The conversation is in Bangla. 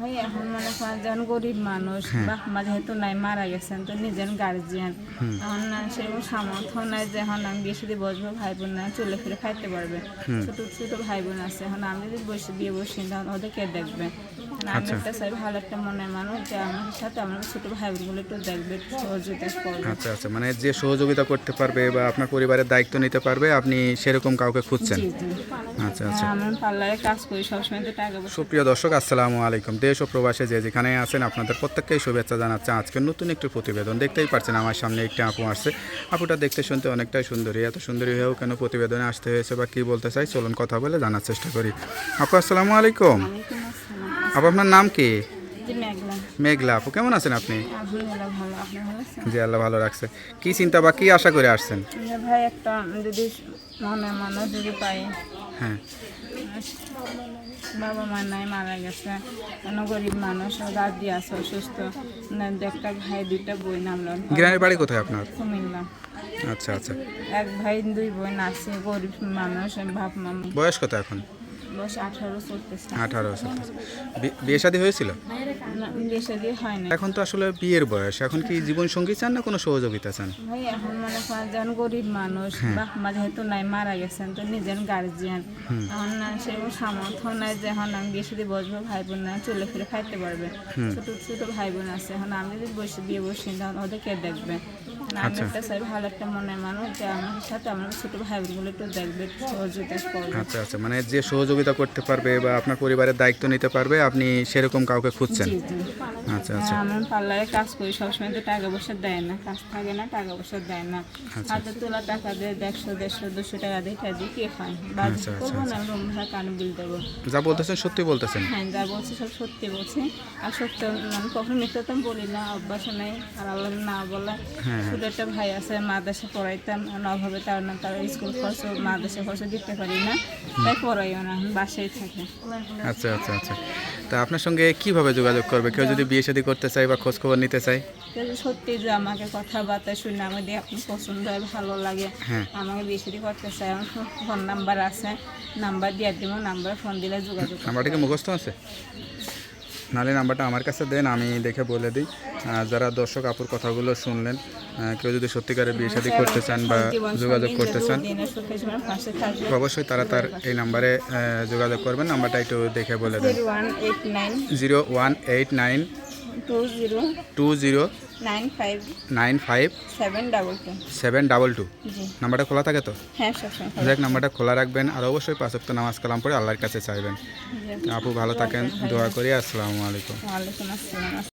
ভাই এখন মনে করেন যখন গরিব মানুষ হ্যাঁ। মা যেহেতু নাই মারা গেছেন তো নিজের গার্জিয়ান এখন সেরকম সামর্থ্য নাই যে এখন আমি বিয়ে সাথে বসবো ভাই বোন না চলে ফিরে খাইতে পারবে। ছোট ছোট ভাই বোন আছে এখন আমি যদি বসে বিয়ে বসি তখন ওদের কে দেখবে আমি আচ্ছা। একটা চাই ভালো একটা মনের মানুষ যে আমার সাথে আমার ছোট ভাই বোনগুলো একটু দেখবে একটু সহযোগিতা করবে। আচ্ছা আচ্ছা মানে যে সহযোগিতা করতে পারবে বা আপনার পরিবারের দায়িত্ব নিতে পারবে আপনি সেরকম কাউকে খুঁজছেন? আচ্ছা আচ্ছা। হ্যাঁ, পার্লারে কাজ করি সবসময় তো টাকা সুপ্রিয় দর্শক আসসালামু আলাইকুম। দেশ ও প্রবাসে যে যেখানে আছেন আপনাদের প্রত্যেককেই শুভেচ্ছা জানাচ্ছে। আজকের নতুন একটি প্রতিবেদন দেখতেই পারছেন আমার সামনে একটি আপু আসছে। আপুটা দেখতে শুনতে অনেকটাই সুন্দরী। এত সুন্দরী হয়েও কেন প্রতিবেদনে আসতে হয়েছে বা কী বলতে চাই চলুন কথা বলে জানার চেষ্টা করি। আপু আসসালামু আলাইকুম। আপু আপনার নাম কি? মেঘলা। আপু কেমন আছেন আপনি? জি আল্লাহ ভালো রাখছে। কি চিন্তা বা কি আশা করে আসছেন? ভাই একটা যদি মনে মানুষ যদি পাই। হ্যাঁ। বাবা মা নাই মারা গেছে। কোনো গরিব মানুষ? দাদি আছে অসুস্থ। না একটা ভাই দুইটা বই নামলাম গ্রামের বাড়ি কোথায় আপনার? কুমিল্লা। আচ্ছা আচ্ছা। এক ভাই দুই বোন আছে গরিব মানুষ বাপ মা বয়স কত এখন? আঠারো বিয়ে শাদী হয়েছিল? হয় এখন তো আসলে বিয়ের বয়স। এখন কি জীবন সঙ্গী চান না কোনো সহযোগিতা চান? ভাই এখন মনে করেন গরিব মানুষ বাপ মা যেহেতু নাই মারা গেছেন তো নিজের গার্জিয়ান এখন সেরকম সামর্থ্য নাই যে এখন আমি বিয়ে সাথে বসবো ভাই বোন না চলে ফিরে খাইতে পারবে। ছোট ছোট ভাই বোন আছে এখন আমি যদি বসে বিয়ে বসি তখন ওদের কে দেখবে আমি আচ্ছা। একটা চাই ভালো একটা মনের মানুষ যে আমার সাথে আমার ছোট ভাই বোনগুলো একটু দেখবে একটু সহযোগিতা করবে। আচ্ছা আচ্ছা। মানে যে সহযোগিতা করতে পারবে বা আপনার পরিবারের দায়িত্ব নিতে পারবে আপনি সেরকম কাউকে খুঁজছেন? আচ্ছা আচ্ছা। হ্যাঁ, আমরা পার্লারে কাজ করি সবসময় তো টাকা পয়সা দেয় না। কাজ থাকে না টাকা পয়সা দেয় না। আচ্ছা। হাতে তোলা টাকা দিয়ে একশো দেড়শো দুশো টাকা দিয়ে খাই কে খায়? আচ্ছা, আচ্ছা, রুম ভাড়া কান বিল দেবো? যা বলতেছেন সত্যি বলতেছেন। হ্যাঁ যা বলছি সব সত্যি বলছি। আর সত্য মানে কখনো মিথ্যা তো বলি না অভ্যাস নেই। আর আল্লাহ না বলা হ্যাঁ, শুধু একটা ভাই আছে মা দেশে পড়াইতাম অভাবে তার না তার স্কুল খরচ মা দেশে খরচ দিতে পারি না। তাই পড়াইও না বাসায় থাকে। আচ্ছা আচ্ছা আচ্ছা। তা আপনার সঙ্গে কীভাবে যোগাযোগ করবে? কেউ যদি বিয়ে শাদী করতে চায় বা খোঁজ খবর নিতে চায়? সত্যি যে আমাকে কথাবার্তা শুনে আমাদের আপনি পছন্দ হয় ভালো লাগে আমাকে বিয়ে শাদী করতে চাই আমার ফোন নাম্বার আছে। নাম্বার দিয়ে দিব নাম্বার ফোন দিলে যোগাযোগ নাম্বারটা কি মুখস্থ আছে? নাহলে নাম্বারটা আমার কাছে দেন আমি দেখে বলে দিই। যারা দর্শক আপুর কথাগুলো শুনলেন কেউ যদি সত্যিকারের বিয়ে শাদী করতে চান বা যোগাযোগ করতে চান অবশ্যই তারা তার এই নাম্বারে যোগাযোগ করবেন। নাম্বারটা একটু দেখে বলে দেন। Zero one eight nine two zero two zero nine five nine five seven double two. Seven double two. নাম্বারটা খোলা থাকে তো? হ্যাঁ সবসময় যাক নাম্বারটা খোলা রাখবেন আর অবশ্যই পাঁচক্ত নামাজ কালাম পরে আল্লাহর কাছে চাইবেন। আপু ভালো থাকেন দোয়া করি আসসালামু আলাইকুম। ওয়ালাইকুম আসসালাম।